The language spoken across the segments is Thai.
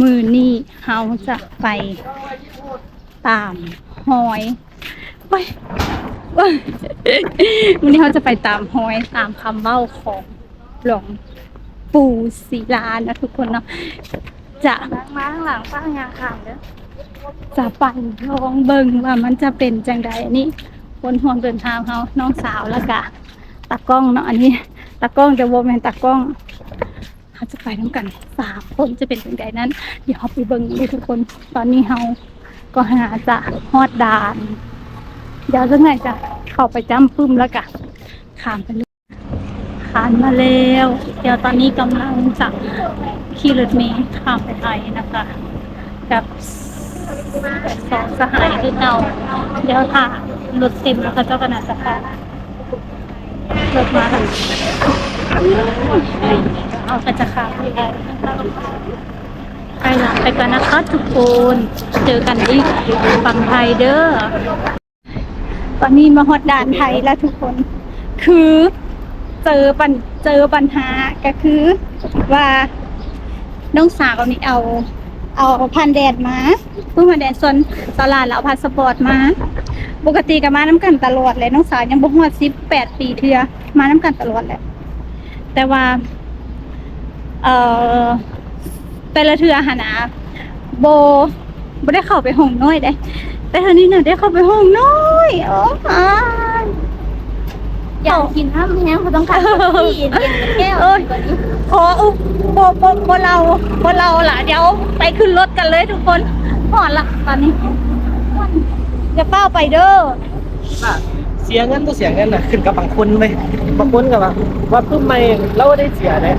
มือนี่เฮาจะไปตามหอยไปไปวันนี้เขาจะไปตามหอยตามคำเบ้าของหลวงปู่ศิลานะทุกคนเนาะจะมาข้างหลังป้างานข่าวเด้อจะไปลองเบิ่งว่ามันจะเป็นจังใดอันนี้คนห่วงเดินทางเขาน้องสาวแล้วก็ตากล้องเนาะอันนี้ตากล้องจะโวแมนตากล้อง เขาจะไปน้ำกันสามคนจะเป็นจังใดนั้น เดี๋ยวเราไปเบิ่งเลยทุกคนตอนนี้เราก็หาจะฮอดด่าน เดี๋ยวจะไงจะเข้าไปจ้ำปึ้มแล้วก็ข้ามไปเลยผ่านมาแล้ว เดี๋ยวตอนนี้กำลังจะขี่รถเมล์ขามไปไทยนะคะกับสองสหายคือเก่าเดี๋ยวค่ะรถเต็มแล้วก็เจ้าคณะจะค่ะรถมาแล้ว เอากระจะขาไปได้ไปละไปกันนะคะทุกคนเจอกันที่ฝั่งไทยเด้อตอนนี้มาฮอดด่านไทยแล้วทุกคน คือเจอปัญเจอปัญหาก็คือว่าน้องสาวนี่เอา เอาพันแดดมาเพิ่งพันแดดส่วนตลาดแล้วเอาพาสปอร์ตมา ปกติก็มาน้ำกันตลอดเลยน้องสาวยังบ่ฮอด18ปีเทือมาน้ำกันตลอดแหละ แต่ว่า เอ่อแต่ละเทื่อหนนะโบบ่ได้เข้าไปห้องน้อยได้ แต่เท่านี้น่ะได้เข้าไปห้องน้อยโอ้อายอยากกินน้ำแห้งเขาต้องการที่เย็นแก้วเอ้ยขออุบโบโบโบเราโบเราล่ะเดี๋ยวไปขึ้นรถกันเลยทุกคนหอดละตอนนี้จะเป้าไปเด้ออะ เสียเงินตัวเสียเงินน่ะขึ้นกับบางคนไหมบางคนกับว่าว่าเพิ่มไม่เราได้เสียเลย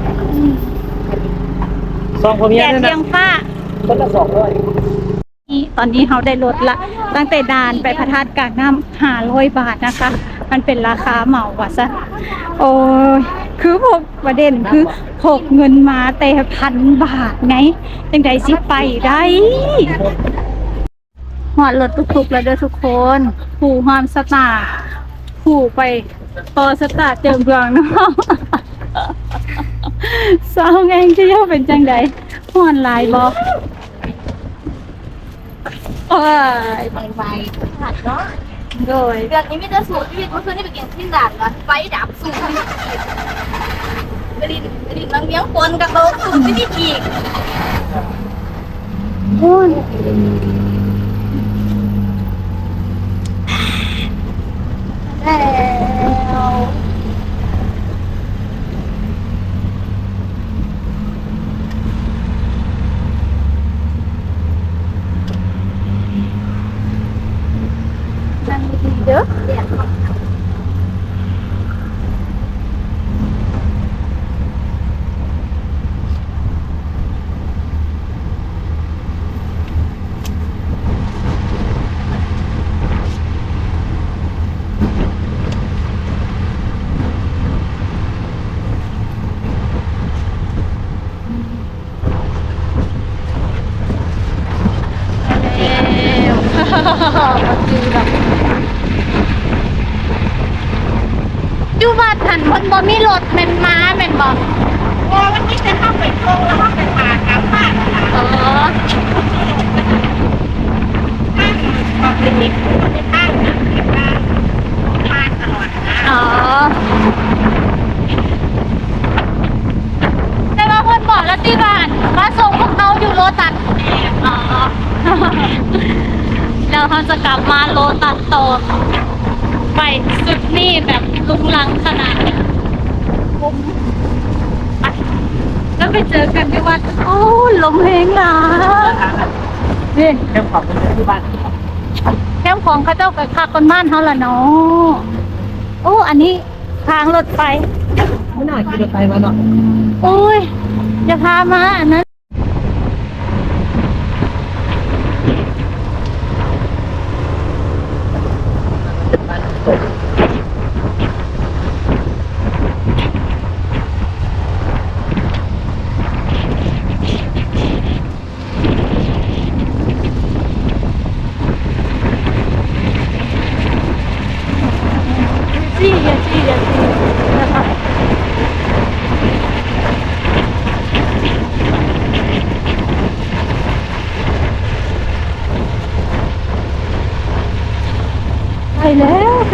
สองคนเมียแดดเนี่ยเลียนะงฟ้า คนละสองร้อยนี่ตอนนี้เขาได้ลดละ ตั้งแต่ด่านไปพระธาตุกลางน้ำหาร้อยบาทนะคะ มันเป็นราคาเหมาว่ะซะ โอ้ยคือพกประเด็นคือพกเงินมาแต่พันบาทไงจังใดสิไปได้หอดรถทุกๆแล้วเด้อทุกคน ผูหอมสตาร์ ผูไปพอสตาร์เจิมเบืองเนาะสาวไงจะย่อเป็นจังใดหอนหลายบอกโอ้ยไปไปหัดเนาะโดยเดือนนี้มีแต่สูตรชีวิตเมื่อคืนนี่ไปกินที่ด่านนะไฟดับสูตรกระดิ่งกระดิ่งน้ำเลี้ยงปนกับโต๊ะสูตรไม่ได้อีกโอ้ย แล้วนั่งดีๆเด้อ แล้วมาจือแบบอยู่บ้านหันมันบ่ มีรถแม่นม้าแม่นบ่โอ้วันนี้จะเข้าไปโกงแล้วก็ไปผ่านกลับบ้านอ๋อบอกเป็นนิดคนในบ้านนะเก็บบ้านบ้านตลอดนะอ๋อแต่ว่าเพิ่นบอกแล้วที่บ้านมาส่งพวกเขาอยู่โลตัสอ๋อแล้วเขาจะกลับมาโลตัสต่อไปสุดนี่แบบลุงลังขนาดนี้ มไปแล้วไปเจอกันที่วัดโอ้ลมเพลงหลานี่แค่ขอบคุณที่บ้านแคมป์ของข้าเจ้ากับคาคนบ้านเขาละเนาะโอ้อันนี้ทางรถไฟไม่น่ากินรถไฟมาเนาะโอ้ยจะพามาอันนั้น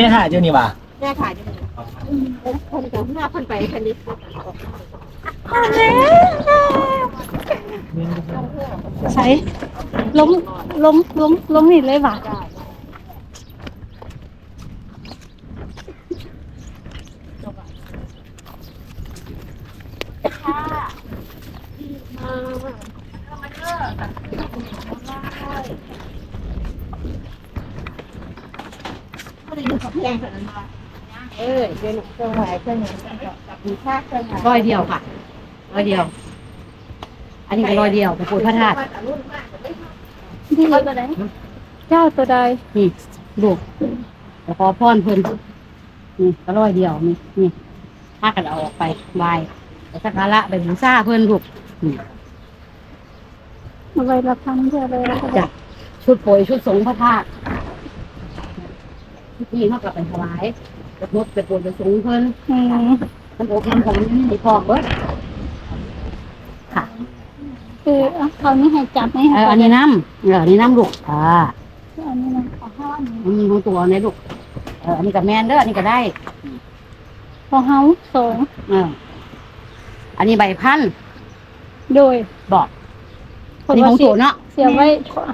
ม่ถ่ายอยู่นี่ว่ะแม่ถ่ายได้เลยคนกับหน้าคนไปคนนี้ใช้ล้วใช้ลงลงลงลงนี่เลยว่ะ เออเดี๋ยว เครื่องหมายเครื่องนี้มีค่าเครื่องหมายร้อยเดียวค่ะร้อยเดียว อันนี้ก็ร้อยเดียวไปปูพระธาตุดีเจ้าตัวใดนี่ลูกแล้วขอพรเพิ่นนี่ก็ร้อยเดียวนี่นี่ถ้ากันเอาออกไปบายไปสักการะไปบูชาเพิ่นลูกนี่เอาไว้ละพันเดียวเลยจ้ะชุดโปรยชุดสงฆ์พระธาตุนี่เขากลับไปถวาย ไปนดไปโปรยไปสงฆ์เพิ่นอืมมันโอเคของนี่พร้อมเบิดค่ะคือเอาเขานี่ให้จับนี่เอให้ออันนี้น้ำเอออันนี้น้ำลูกอ่าอันนี้นะขอห้าอันนี้มันมีของตัวในลูกเอออันนี้ก็แมนเด้ออันนี้ก็ได้ ขอเฮาสองเออ อันนี้ใบพันธุ์โดยบอกอันนี้ของตัวเนาะเสียไว้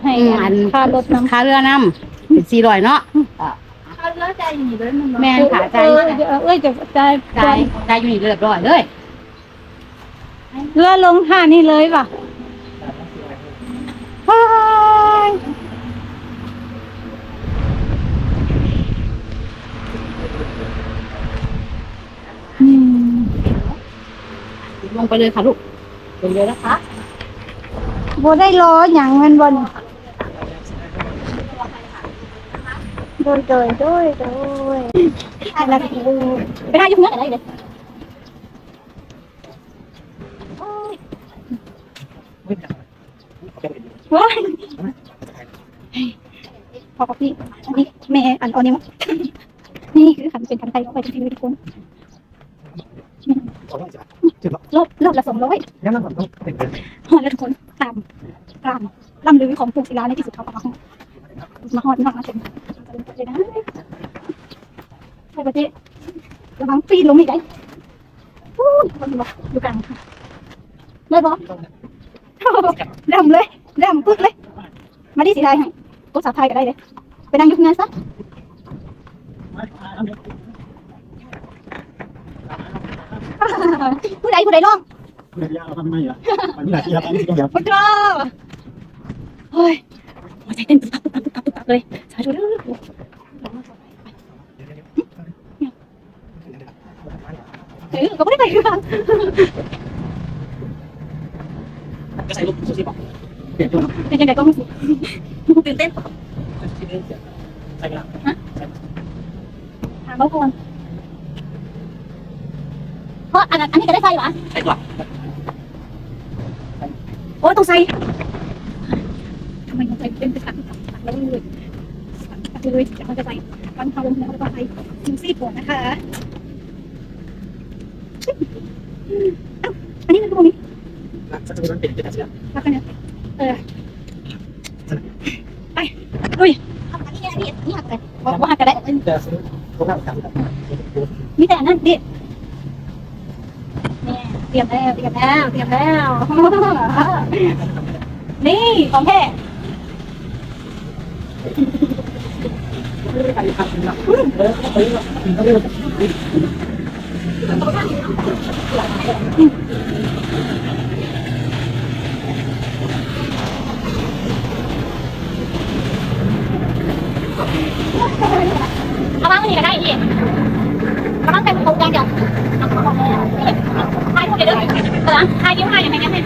ให้อืมอันค่ารถน้ำค่าเรือน้ำเป็นสี่ร้อยเนาะอะ เขาเลือกใจอยู่นี่เลยมันแม่นขาใจเออเดี๋ยวเอ้ยจะจะได้ได้อยู่นี่เรียบร้อยเลยเรือลงท่านี่เลยป่ะว้ายอืมลงไปเลยค่ะลูกลงเลยนะคะโบได้รออย่างเงินบน โดยโดยโดยโดยอะไรกันดูไปได้ยุ่งเงี้ยอะไรเลยว้ายพอกับพี่อันนี้แม่อันออนนี่มั้นี่คือขันเป็นขันไทยเข้าไปจริงๆเลยทุกคนรอบรอบละสองร้อยยังนั่งก่อนต้องเป็นฮอดแล้วทุกคนตามตามล่ำลือของกรุงศิลาในที่สุดเขาก็มาฮอดมาฮอดมากมาถึง เลยนะไปประเทศระวังปีนลงไม่ได้ฮู้คนบอกอยู่กลางค่ะเลยบอกดำเลยดำปึ๊กเลย มาดิสีไทยให้กูสาวไทยก็ได้เลย ไปนั่งยุคงานซะผู้ใดผู้ใดร้องเรียากทำไมอะมันหนักเกียร์ตอนนี้ก็แบบพุทโธเฮ้ย หัวใจเต้นตุ๊บตับตุ๊บตับตุ๊บตับตุ๊บตับเลยสาธุเด้อเออก็ไม่ได้ไปคือกันก็ใส่ลูกซูชิบอกเปลี่ยนตัวเป็นยังไงก็ไม่สิตื่นเต้นที่นี่ใส่กระดาษถามเขาก่อนเพราะอันนั้นอันนี้ก็ได้ใส่หรอใส่กระดาษโอ้ต้องใส่ทำไมต้องใส่ เป็นเป็นตักตักตักแล้วเลยตักเลยเดี๋ยวมันจะใส่กันเทาลงแล้วก็ใส่ซิมซี่ก่อนะคะอ้าวอันนี้มันตรงนี้สักทีมันเป็นเป็นอะไรพักกันเนี่ยเออไปลุยอันนี้อันนี้อันนี้หักเลยว่าหักกันได้จะซื้อพวกเราทำแบบมีแต่นั่นดิเนี่เตรียมแล้วเตรียมแล้วเตรียมแล้ว นี่ของแท้ เอาบ้างนี่ก็ได้อีกเอาบ้างแต่โครงการเดียวเอาของแล้วทายพูดเลยเด้อเออทายยิ้มทายอย่างไรกันเนี่ย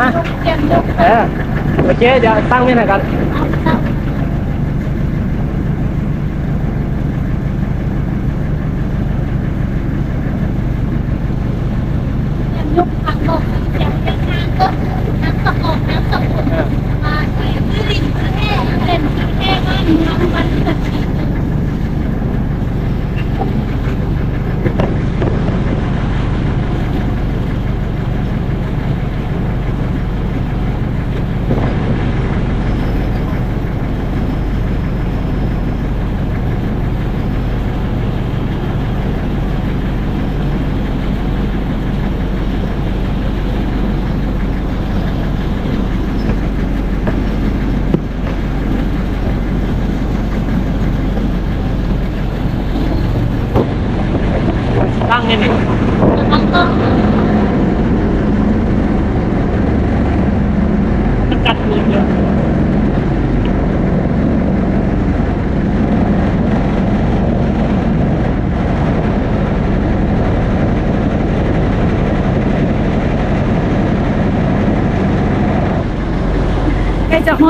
ฮะเออโอเคเดี๋ยวตั้งไว้หน่อยกัน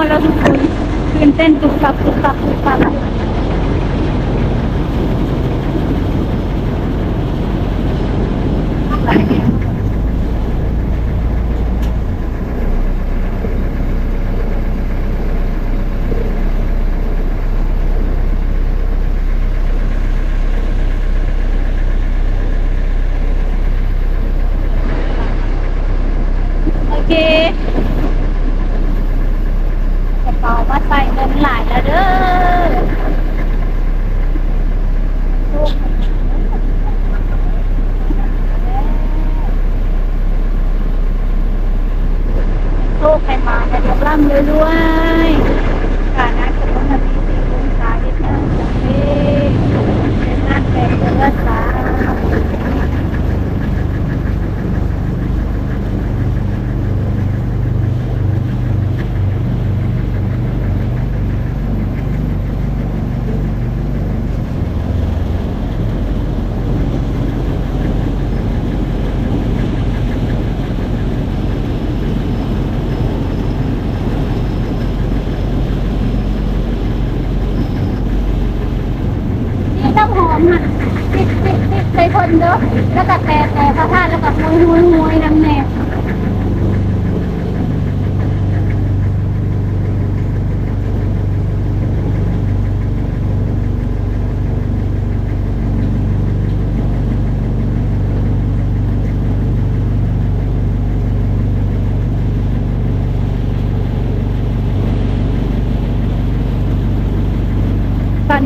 mga laro ko, you intend to stop, to stop, to stop.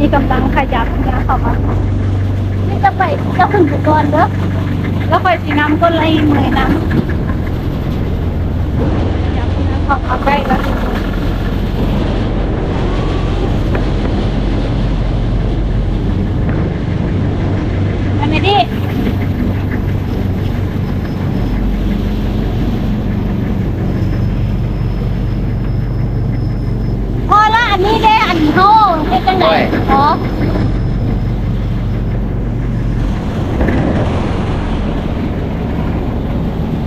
ที่กำลังขยับนะข้ามาณนี่จะไปจะขึ้นอุปกรณ์เด้อแล้วไปสีน้ำก็เลยเหนื่อยน้ำขอบคุณไปแล้ว ก้อยอ๋อ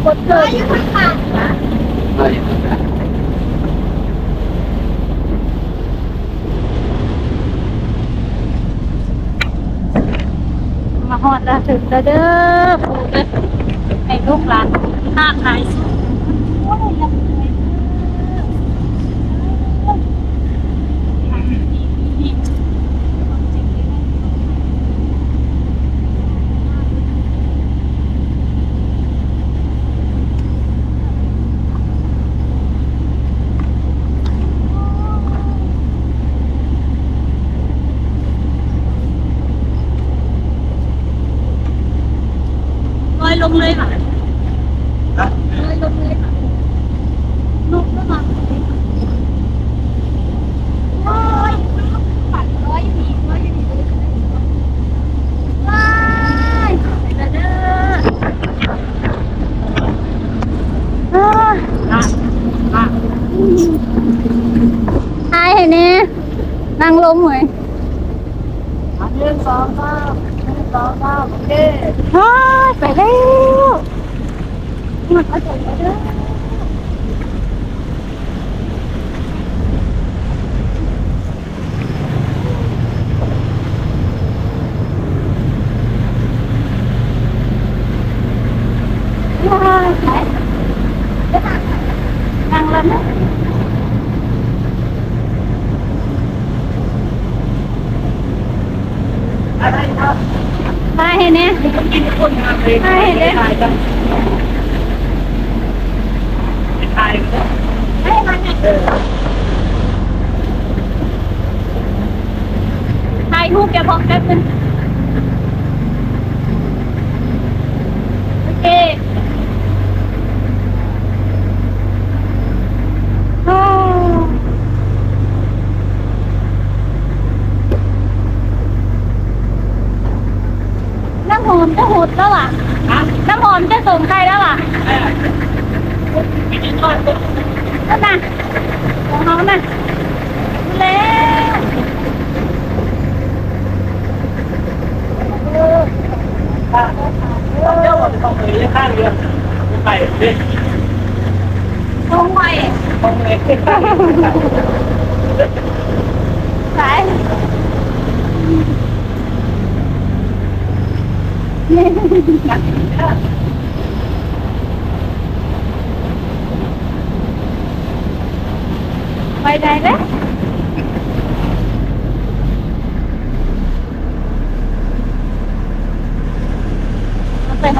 คนเกิดอยู่คนนะมาหอดละถึงละเด้อปูเด้อให้ลูกหลานห้าขายสูง นั่งลมเหมยอันหนึ่งสองสามหนึ่งสองสามโอเคอ้าไปแล้วมันเอาใจไปเด้อ ว้ายไปนั่งลมนะ อะไรครับ อายเห็นเนี่ย กิน คนงานเลยใช่เด้ถ่ายกันถ่ายกันให้มันเออถ่ายรูปแกพร้อมแป๊บนึงโอเคอ้าวน้ำหอมจะหดแล้วอะ ส่งใครแล้วอะเออไม่ได้ทอดตัวนั่นน่ะของเขาน่ะแล้วเดี๋ยวเราต้องไปเล่นข้างเรือไปเล่นลงไปต้องเล่นข้างเรือไป ล้วเอาไปห